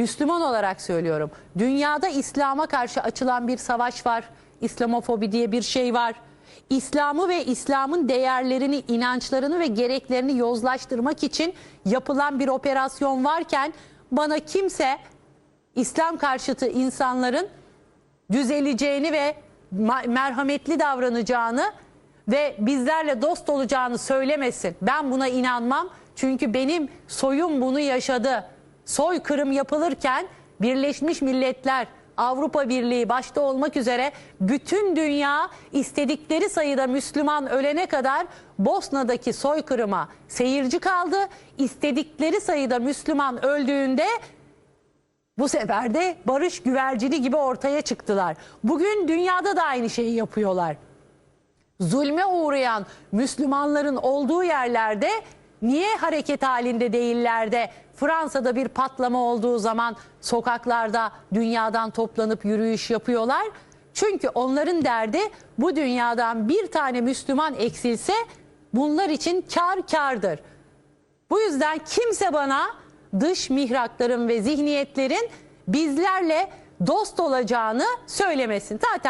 Müslüman olarak söylüyorum. Dünyada İslam'a karşı açılan bir savaş var. İslamofobi diye bir şey var. İslam'ı ve İslam'ın değerlerini, inançlarını ve gereklerini yozlaştırmak için yapılan bir operasyon varken bana kimse İslam karşıtı insanların düzeleceğini ve merhametli davranacağını ve bizlerle dost olacağını söylemesin. Ben buna inanmam. Çünkü benim soyum bunu yaşadı. Soykırım yapılırken Birleşmiş Milletler, Avrupa Birliği başta olmak üzere bütün dünya istedikleri sayıda Müslüman ölene kadar Bosna'daki soykırıma seyirci kaldı. İstedikleri sayıda Müslüman öldüğünde bu sefer de barış güvercini gibi ortaya çıktılar. Bugün dünyada da aynı şeyi yapıyorlar. Zulme uğrayan Müslümanların olduğu yerlerde niye hareket halinde değiller de Fransa'da bir patlama olduğu zaman sokaklarda dünyadan toplanıp yürüyüş yapıyorlar? Çünkü onların derdi bu dünyadan bir tane Müslüman eksilse bunlar için kar kardır. Bu yüzden kimse bana dış mihrakların ve zihniyetlerin bizlerle dost olacağını söylemesin. Zaten